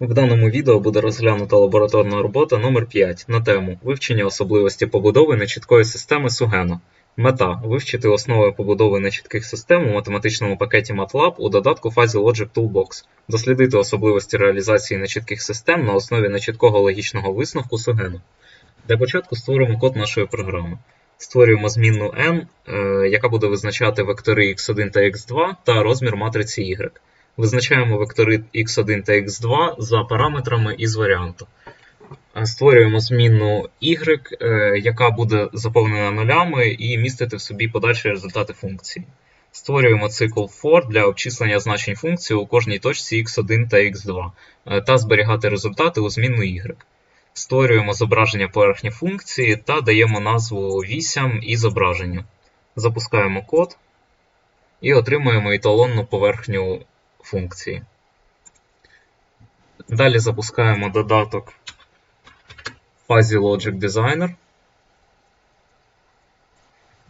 В даному відео буде розглянута лабораторна робота номер 5 на тему Вивчення особливості побудови нечіткої системи Сугено. Мета вивчити основи побудови нечітких систем у математичному пакеті MATLAB у додатку фазі Logic Toolbox, дослідити особливості реалізації нечітких систем на основі нечіткого логічного висновку Сугено. Для початку створимо код нашої програми. Створюємо змінну n, е, яка буде визначати вектори x1 та x2 та розмір матриці y. Визначаємо вектори x1 та x2 за параметрами із варіанту. Е, Створюємо змінну y, е, яка буде заповнена нулями і містити в собі подальші результати функції. Створюємо цикл for для обчислення значень функції у кожній точці x1 та x2 е, та зберігати результати у змінну y. Створюємо зображення поверхні функції та даємо назву вісям і зображенню. Запускаємо код і отримуємо еталонну поверхню функції. Далі запускаємо додаток Fuzzy Logic Designer.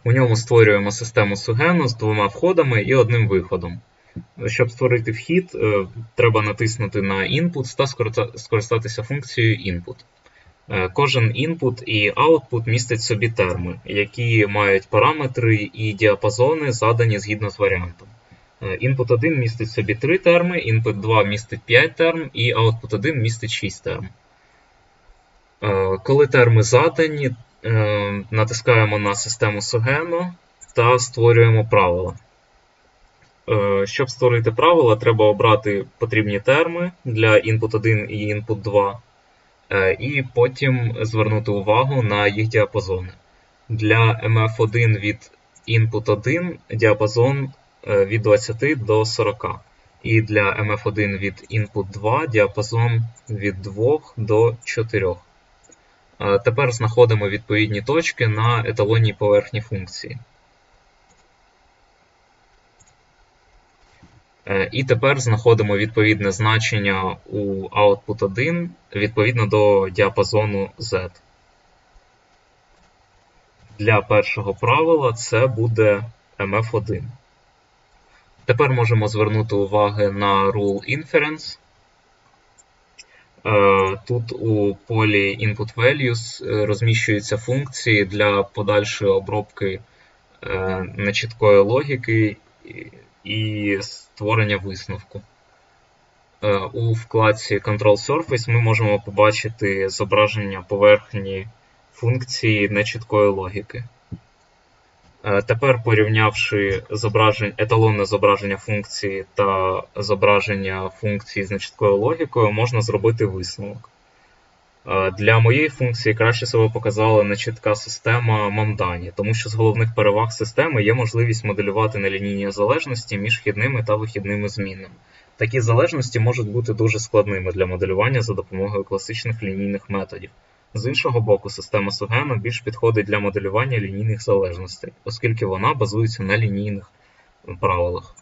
У ньому створюємо систему Sugeno з двома входами і одним виходом. Щоб створити вхід, е, треба натиснути на Input та скористатися функцією Input. Е, Кожен input і output містить собі терми, які мають параметри і діапазони, задані згідно з варіантом. Е, Input 1 містить собі 3 терми, input 2 містить 5 терм і output 1 містить 6 терм. Е, Коли терми задані, е, натискаємо на систему Sogeno та створюємо правила. Щоб створити правила, треба обрати потрібні терми для input 1 і input 2, е, і потім звернути увагу на їх діапазони. Для MF1 від input 1 діапазон від 20 до 40. І для MF1 від input 2 діапазон від 2 до 4. Е, Тепер знаходимо відповідні точки на еталонній поверхні функції. Е, І тепер знаходимо відповідне значення у output 1 відповідно до діапазону Z. Для першого правила це буде MF1. Тепер можемо звернути увагу на Rule Inference. Е, Тут у полі Input Values е, розміщуються функції для подальшої обробки е, нечіткої логіки і- створення висновку. У вкладці Control Surface ми можемо побачити зображення поверхні функції нечіткої логіки. Е, Тепер, порівнявши зображень, еталонне зображення функції та зображення функції з нечіткою логікою, можна зробити висновок. Е, Для моєї функції краще себе показала нечітка система Mamdani, тому що з головних переваг системи є можливість моделювати нелінійні залежності між вхідними та вихідними змінними. Такі залежності можуть бути дуже складними для моделювання за допомогою класичних лінійних методів. З іншого боку, система Sugeno більш підходить для моделювання лінійних залежностей, оскільки вона базується на лінійних правилах.